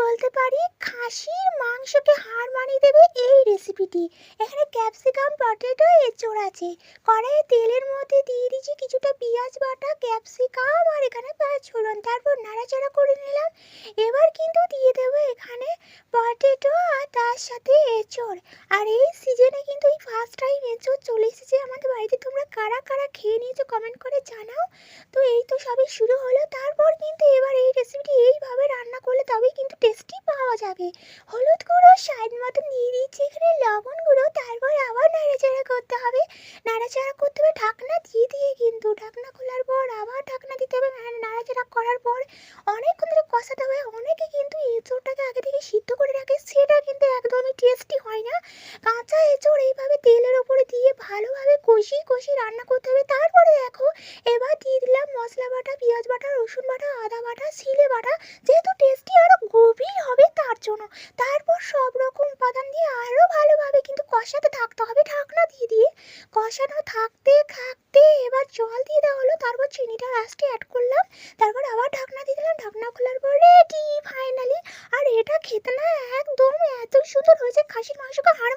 বলতে পারি, খাসির মাংসকে হার মানিয়ে দেবে এই রেসিপিটি এখানে ক্যাপসিকাম পটেটো এঁচোড় আছে। কড়াইয়ে তেলের মধ্যে দিয়ে দিয়েছি কিছুটা পেঁয়াজ বাটা ক্যাপসিকাম আর এখানে পাঁচফোড়ন তারপর নাড়াচাড়া করে নিলাম। এবার কিন্তু দিয়ে দেবো এখানে পটেটো আর তার সাথে এঁচোড়। আর এই সিজনে কিন্তু এই ফার্স্ট টাইম এঁচোড় চলে এসেছে আমাদের বাড়িতে। তোমরা কারা কারা খেয়ে নিয়েছো কমেন্ট করে জানাও। তো এই তো সবই শুরু হলো। তারপর কিন্তু এবার এই রেসিপিটি এইভাবে রান্না করলে তবেই কিন্তু টেস্টি পাওয়া যাবে। হলুদ গুঁড়ো, স্বাদ মতো নিয়ে দিচ্ছি এখানে লবণ গুঁড়ো, তারপর আবার নাড়াচাড়া করতে হবে। নাড়াচাড়া করতে হবে, ঢাকনা দিয়ে দিয়ে কিন্তু। ঢাকনা খোলার পর আবার ঢাকনা দিতে হবে নাড়াচাড়া করার পর অনেকক্ষণ ধরে কষাতে হবে। অনেকে কিন্তু এঁচোড়টাকে আগে থেকে সিদ্ধ করে রাখে, সেটা কিন্তু একদমই টেস্টি হয় না। কাঁচা এঁচোড় এইভাবে তেলের ওপরে দিয়ে ভালোভাবে কষিয়ে কষিয়ে রান্না করতে হবে। তারপরে দেখো, এবার দিয়ে দিলাম মশলা বাটা, পেঁয়াজ বাটা, রসুন বাটা, আদা বাটা সিলে বাটা। যেহেতু টেস্টি আরও গভীর হবে তার জন্য তারপর সব রকম উপাদান দিয়ে আরও ভালোভাবে কিন্তু কষাতে থাকতে হবে ঢাকনা দিয়ে দিয়ে। কষানো থাকতে থাকতে এবার জল দিয়ে দেওয়া হলো, তারপর চিনিটা লাস্টে অ্যাড করলাম, তারপর আবার ঢাকনা দিয়ে দিলাম, ঢাকনা খোলার পর রেডি ফাইনালি আর এটা খেতে না একদম এত সুন্দর হয়েছে, খাসির মাংসকে হাড়